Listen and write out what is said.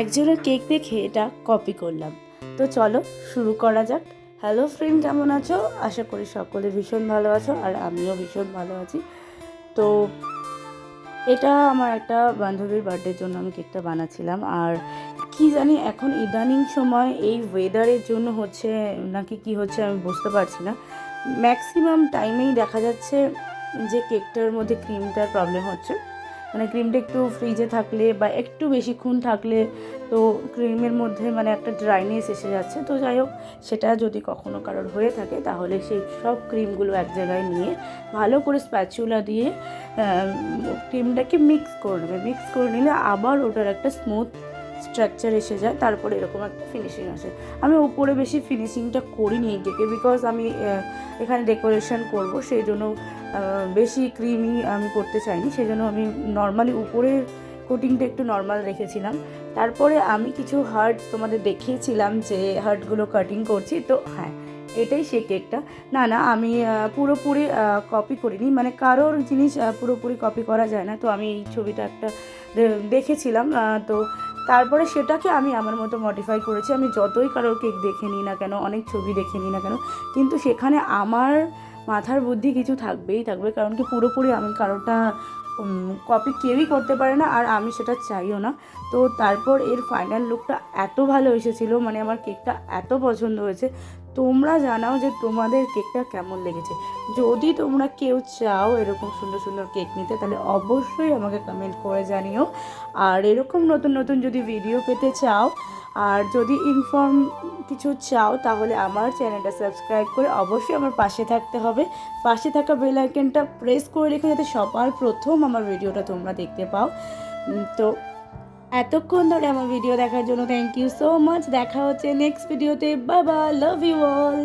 একজনের কেক দেখে এটা কপি করলাম। তো চলো, শুরু করা যাক। হ্যালো ফ্রেন্ড কেমন আছো? আশা করি সকলে ভীষণ ভালো আছো আর আমিও ভীষণ ভালো আছি। তো এটা আমার একটা বান্ধবীর বার্থডের জন্য আমি কেকটা বানাচ্ছিলাম আর কি জানি এখন ইদানিং সময় এই ওয়েদারের জন্য হচ্ছে নাকি কি হচ্ছে আমি বুঝতে পারছি না। ম্যাক্সিমাম টাইমেই দেখা যাচ্ছে যে কেকটার মধ্যে ক্রিমটার প্রবলেম হচ্ছে। মানে ক্রিমটা একটু ফ্রিজে থাকলে বা একটু বেশিক্ষণ থাকলে তো ক্রিমের মধ্যে মানে একটা ড্রাইনেস এসে যাচ্ছে। তো যাই হোক, সেটা যদি কখনো কারোর হয়ে থাকে, তাহলে সেই সব ক্রিমগুলো এক জায়গায় নিয়ে ভালো করে স্প্যাচুলা দিয়ে ক্রিমটাকে মিক্স করে নেবে। মিক্স করে নিলে আবার ওটার একটা স্মুথ স্ট্রাকচার এসে যায়, তারপরে এরকম একটা ফিনিশিং আসে। আমি উপরে বেশি ফিনিশিংটা করিনি এই বিকজ আমি এখানে ডেকোরেশন করব, সেই জন্য বেশি ক্রিমি আমি করতে চাইনি সেই জন্য আমি নর্মালি উপরের কোটিংটা একটু নর্মাল রেখেছিলাম। তারপরে আমি কিছু হার্ট তোমাদের দেখিয়েছিলাম যে হার্টগুলো কাটিং করছি, তো হ্যাঁ এটাই সে কেকটা না না, আমি পুরোপুরি কপি করিনি মানে কারোর জিনিস পুরোপুরি কপি করা যায় না, তো আমি এই ছবিটা একটা দেখেছিলাম তো তারপরে সেটাকে আমি আমার মতো মডিফাই করেছি। আমি যতই কারোর কেক দেখে নিই না কেন, অনেক ছবি দেখে নিই না কেন, কিন্তু সেখানে আমার মাথার বুদ্ধি কিছু থাকবেই থাকবে। কারণ কি পুরোপুরি আমি কারোটা কপি কেউই করতে পারে না আর আমি সেটা চাইও না। তো তারপর এর ফাইনাল লুকটা এত ভালো এসেছিল মানে আমার কেকটা এত পছন্দ হয়েছে। তোমরা জানাও যে তোমাদের কেকটা কেমন লেগেছে। যদি তোমরা কেউ চাও এরকম সুন্দর সুন্দর কেক নিতে, তাহলে অবশ্যই আমাকে কমেন্ট করে জানিও। আর এরকম নতুন নতুন যদি ভিডিও পেতে চাও, আর যদি ইনফর্ম কিছু চাও, তাহলে আমার চ্যানেলটা সাবস্ক্রাইব করে অবশ্যই আমার পাশে থাকতে হবে। পাশে থাকা বেল আইকনটা প্রেস করে রেখো যাতে সবার প্রথম আমার ভিডিওটা তোমরা দেখতে পাও। তো এতক্ষণ ধরে আমার ভিডিও দেখার জন্য থ্যাংক ইউ সো মাচ দেখা হচ্ছে নেক্সট ভিডিওতে বাবা লাভ ইউ অল